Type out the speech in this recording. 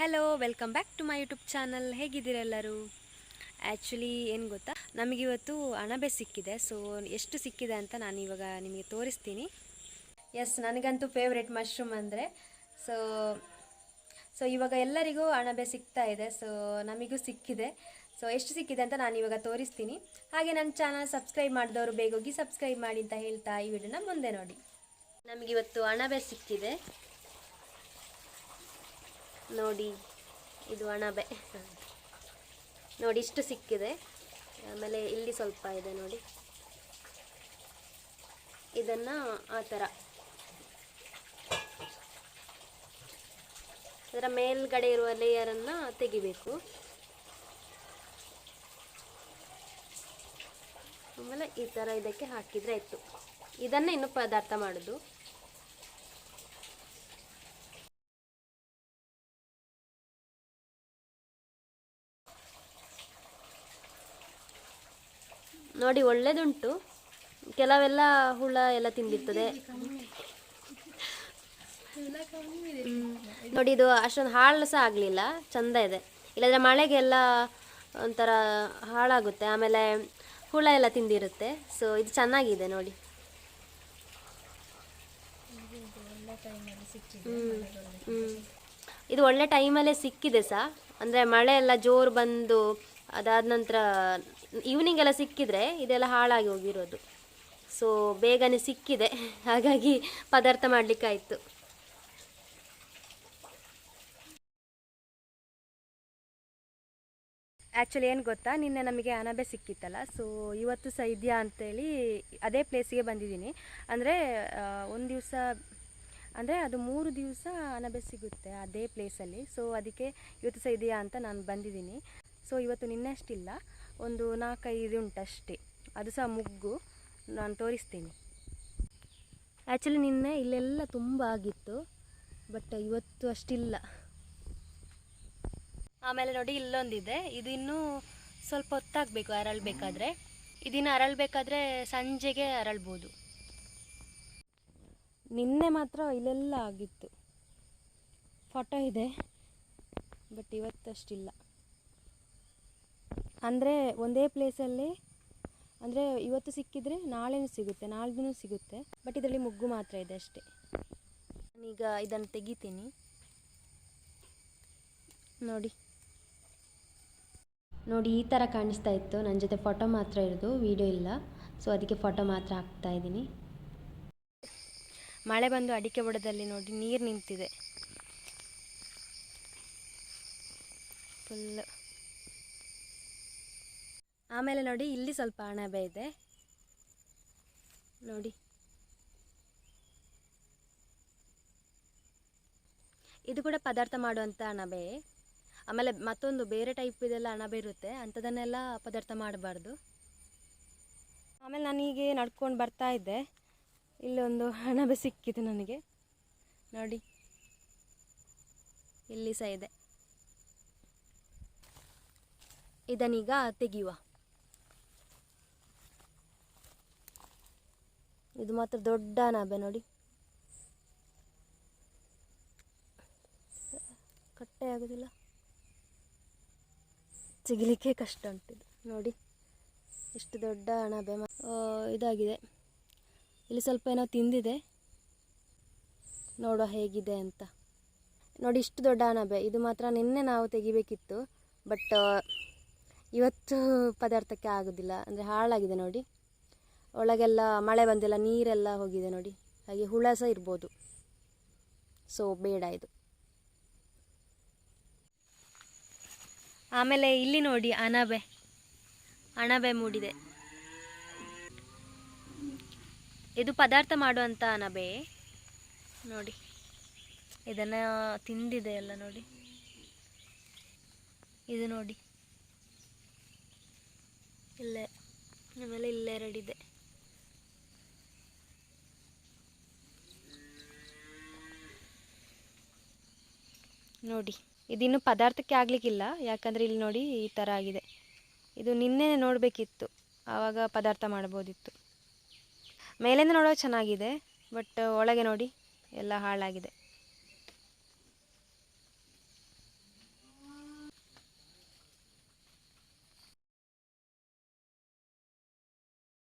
Hello welcome back to my YouTube channel ಹೇಗಿದ್ದೀರೆಲ್ಲರೂ actually ಏನು ಗೊತ್ತಾ? ನಮಗಿವತ್ತು ಅಣಬೆ ಸಿಕ್ಕಿದೆ ಸೊ ಎಷ್ಟು ಸಿಕ್ಕಿದೆ ಅಂತ ನಾನು ಇವಾಗ ನಿಮಗೆ ತೋರಿಸ್ತೀನಿ. ಎಸ್ ನನಗಂತೂ ಫೇವ್ರೆಟ್ ಮಶ್ರೂಮ್ ಅಂದರೆ ಸೊ ಸೊ ಇವಾಗ ಎಲ್ಲರಿಗೂ ಅಣಬೆ ಸಿಗ್ತಾ ಇದೆ ಸೊ ನಮಗೂ ಸಿಕ್ಕಿದೆ. ಸೊ ಎಷ್ಟು ಸಿಕ್ಕಿದೆ ಅಂತ ನಾನು ಇವಾಗ ತೋರಿಸ್ತೀನಿ. ಹಾಗೆ ನನ್ನ ಚಾನಲ್ ಸಬ್ಸ್ಕ್ರೈಬ್ ಮಾಡಿದವರು ಬೇಗ ಹೋಗಿ ಸಬ್ಸ್ಕ್ರೈಬ್ ಮಾಡಿ ಅಂತ ಹೇಳ್ತಾ ಈ ವಿಡಿಯೋನ ಮುಂದೆ ನೋಡಿ. ನಮಗಿವತ್ತು ಅಣಬೆ ಸಿಕ್ಕಿದೆ. ನೋಡಿ, ಇದು ಅಣಬೆ ನೋಡಿ, ಇಷ್ಟು ಸಿಕ್ಕಿದೆ. ಆಮೇಲೆ ಇಲ್ಲಿ ಸ್ವಲ್ಪ ಇದೆ ನೋಡಿ. ಇದನ್ನು ಆ ಥರ ಅದರ ಮೇಲ್ಗಡೆ ಇರುವ ಲೇಯರನ್ನು ತೆಗಿಬೇಕು. ಆಮೇಲೆ ಈ ಥರ ಇದಕ್ಕೆ ಹಾಕಿದರೆ ಆಯಿತು. ಇದನ್ನು ಇನ್ನು ಪದಾರ್ಥ ಮಾಡೋದು. ನೋಡಿ ಒಳ್ಳೇದುಂಟು. ಕೆಲವೆಲ್ಲ ಹುಳ ಎಲ್ಲ ತಿಂದಿರ್ತದೆ. ನೋಡಿ ಇದು ಅಷ್ಟೊಂದು ಹಾಳು ಸಹ ಆಗಲಿಲ್ಲ. ಚಂದ ಇದೆ. ಇಲ್ಲದ್ರೆ ಮಳೆಗೆಲ್ಲ ಒಂಥರ ಹಾಳಾಗುತ್ತೆ. ಆಮೇಲೆ ಹುಳ ಎಲ್ಲ ತಿಂದಿರುತ್ತೆ. ಸೊ ಇದು ಚೆನ್ನಾಗಿದೆ ನೋಡಿ. ಇದು ಒಳ್ಳೆ ಟೈಮಲ್ಲೇ ಸಿಕ್ಕಿದೆ ಸಹ. ಅಂದರೆ ಮಳೆ ಎಲ್ಲ ಜೋರು ಬಂದು ಅದಾದ ನಂತರ ಈವ್ನಿಂಗ್ ಎಲ್ಲ ಸಿಕ್ಕಿದ್ರೆ ಇದೆಲ್ಲ ಹಾಳಾಗಿ ಹೋಗಿರೋದು. ಸೊ ಬೇಗನೆ ಸಿಕ್ಕಿದೆ. ಹಾಗಾಗಿ ಪದಾರ್ಥ ಮಾಡಲಿಕ್ಕಾಯಿತು ಆ್ಯಕ್ಚುಲಿ ಏನು ಗೊತ್ತಾ? ನಿನ್ನೆ ನಮಗೆ ಅನಬೆ ಸಿಕ್ಕಿತ್ತಲ್ಲ. ಸೊ ಇವತ್ತು ಸಹ ಇದೆಯಾ ಅಂತೇಳಿ ಅದೇ ಪ್ಲೇಸಿಗೆ ಬಂದಿದ್ದೀನಿ. ಅಂದರೆ ಒಂದು ದಿವಸ, ಅಂದರೆ ಅದು ಮೂರು ದಿವಸ ಅನಬೆ ಸಿಗುತ್ತೆ ಅದೇ ಪ್ಲೇಸಲ್ಲಿ ಸೊ ಅದಕ್ಕೆ ಇವತ್ತು ಸಹ ಇದೆಯಾ ಅಂತ ನಾನು ಬಂದಿದ್ದೀನಿ. ಸೊ ಇವತ್ತು ನಿನ್ನೆ ಅಷ್ಟಿಲ್ಲ. ಒಂದು ನಾಲ್ಕೈದು ಉಂಟಷ್ಟೇ. ಅದು ಸಹ ಮುಗ್ಗು. ನಾನು ತೋರಿಸ್ತೀನಿ. ಆ್ಯಕ್ಚುಲಿ ನಿನ್ನೆ ಇಲ್ಲೆಲ್ಲ ತುಂಬ ಆಗಿತ್ತು ಬಟ್ ಇವತ್ತು ಅಷ್ಟಿಲ್ಲ. ಆಮೇಲೆ ನೋಡಿ ಇಲ್ಲೊಂದಿದೆ. ಇದು ಇನ್ನೂ ಸ್ವಲ್ಪ ಹೊತ್ತಾಗಬೇಕು, ಅರಳಬೇಕಾದ್ರೆ. ಇದನ್ನು ಅರಳಬೇಕಾದ್ರೆ ಸಂಜೆಗೆ ಅರಳ್ಬೋದು. ನಿನ್ನೆ ಮಾತ್ರ ಇಲ್ಲೆಲ್ಲ ಆಗಿತ್ತು. ಫೋಟೋ ಇದೆ ಬಟ್ ಇವತ್ತಷ್ಟಿಲ್ಲ. ಅಂದರೆ ಒಂದೇ ಪ್ಲೇಸಲ್ಲಿ ಅಂದರೆ ಇವತ್ತು ಸಿಕ್ಕಿದರೆ ನಾಳೆನೂ ಸಿಗುತ್ತೆ ನಾಳ್ದು ಸಿಗುತ್ತೆ ಬಟ್ ಇದರಲ್ಲಿ ಮುಗ್ಗು ಮಾತ್ರ ಇದೆ ಅಷ್ಟೇ. ನಾನೀಗ ಇದನ್ನು ತೆಗಿತೀನಿ. ನೋಡಿ. ನೋಡಿ ಈ ಥರ ಕಾಣಿಸ್ತಾ ಇತ್ತು. ನನ್ನ ಜೊತೆ ಫೋಟೋ ಮಾತ್ರ ಇರೋದು ವಿಡಿಯೋ ಇಲ್ಲ. ಸೊ ಅದಕ್ಕೆ ಫೋಟೋ ಮಾತ್ರ ಹಾಕ್ತಾ ಇದ್ದೀನಿ. ಮಳೆ ಬಂದು ಅಡಿಕೆ ಬುಡದಲ್ಲಿ ನೋಡಿ ನೀರು ನಿಂತಿದೆ. ಫುಲ್ ಆಮೇಲೆ ನೋಡಿ, ಇಲ್ಲಿ ಸ್ವಲ್ಪ ಅಣಬೆ ಇದೆ. ನೋಡಿ. ಇದು ಕೂಡ ಪದಾರ್ಥ ಮಾಡುವಂಥ ಅಣಬೆ. ಆಮೇಲೆ ಮತ್ತೊಂದು ಬೇರೆ ಟೈಪ್ ಇದೆಲ್ಲ ಅಣಬೆ ಇರುತ್ತೆ, ಅಂಥದನ್ನೆಲ್ಲ ಪದಾರ್ಥ ಮಾಡಬಾರ್ದು. ಆಮೇಲೆ ನಾನೀಗೆ ನಡ್ಕೊಂಡು ಬರ್ತಾ ಇದ್ದೆ. ಇಲ್ಲೊಂದು ಅಣಬೆ ಸಿಕ್ಕಿತು ನನಗೆ. ನೋಡಿ. ಇಲ್ಲಿ ಸಹ ಇದೆ. ಇದನ್ನೀಗ ತೆಗೆಯುವ. ಇದು ಮಾತ್ರ ದೊಡ್ಡ ನಾಬೆ ನೋಡಿ. ಕಟ್ಟೆ ಆಗೋದಿಲ್ಲ. ಸಿಗಲಿಕ್ಕೆ ಕಷ್ಟ ಉಂಟಿದು ನೋಡಿ, ಇಷ್ಟು ದೊಡ್ಡ ಅಣಬೆ ಇದಾಗಿದೆ. ಇಲ್ಲಿ ಸ್ವಲ್ಪ ಏನೋ ತಿಂದಿದೆ. ನೋಡುವ ಹೇಗಿದೆ ಅಂತ. ನೋಡಿ, ಇಷ್ಟು ದೊಡ್ಡ ಅಣಬೆ ಇದು ಮಾತ್ರ ನಿನ್ನೆ ನಾವು ತೆಗಿಬೇಕಿತ್ತು. ಬಟ್, ಇವತ್ತು ಪದಾರ್ಥಕ್ಕೆ ಆಗೋದಿಲ್ಲ. ಅಂದರೆ ಹಾಳಾಗಿದೆ ನೋಡಿ. ಒಳಗೆಲ್ಲ ಮಳೆ ಬಂದಿಲ್ಲ, ನೀರೆಲ್ಲ ಹೋಗಿದೆ ನೋಡಿ. ಹಾಗೆ ಹುಳ ಸಹ ಇರ್ಬೋದು. ಸೊ ಬೇಡ ಇದು. ಆಮೇಲೆ ಇಲ್ಲಿ ನೋಡಿ ಅಣಬೆ. ಅಣಬೆ ಮೂಡಿದೆ. ಇದು ಪದಾರ್ಥ ಮಾಡುವಂಥ ಅಣಬೆ. ನೋಡಿ. ಇದನ್ನು ತಿಂದಿದೆ ಎಲ್ಲ ನೋಡಿ. ಇದು ನೋಡಿ. ಇಲ್ಲೇ, ಆಮೇಲೆ ಇಲ್ಲೆರಡಿದೆ. ನೋಡಿ, ಇದಿನ್ನು ಪದಾರ್ಥಕ್ಕೆ ಆಗಲಿಕ್ಕಿಲ್ಲ. ಯಾಕಂದರೆ ಇಲ್ಲಿ ನೋಡಿ ಈ ಥರ ಆಗಿದೆ. ಇದು ನಿನ್ನೆ ನೋಡಬೇಕಿತ್ತು. ಆವಾಗ ಪದಾರ್ಥ ಮಾಡ್ಬೋದಿತ್ತು. ಮೇಲಿಂದ ನೋಡೋ ಚೆನ್ನಾಗಿದೆ, ಬಟ್ ಒಳಗೆ ನೋಡಿ, ಎಲ್ಲ ಹಾಳಾಗಿದೆ.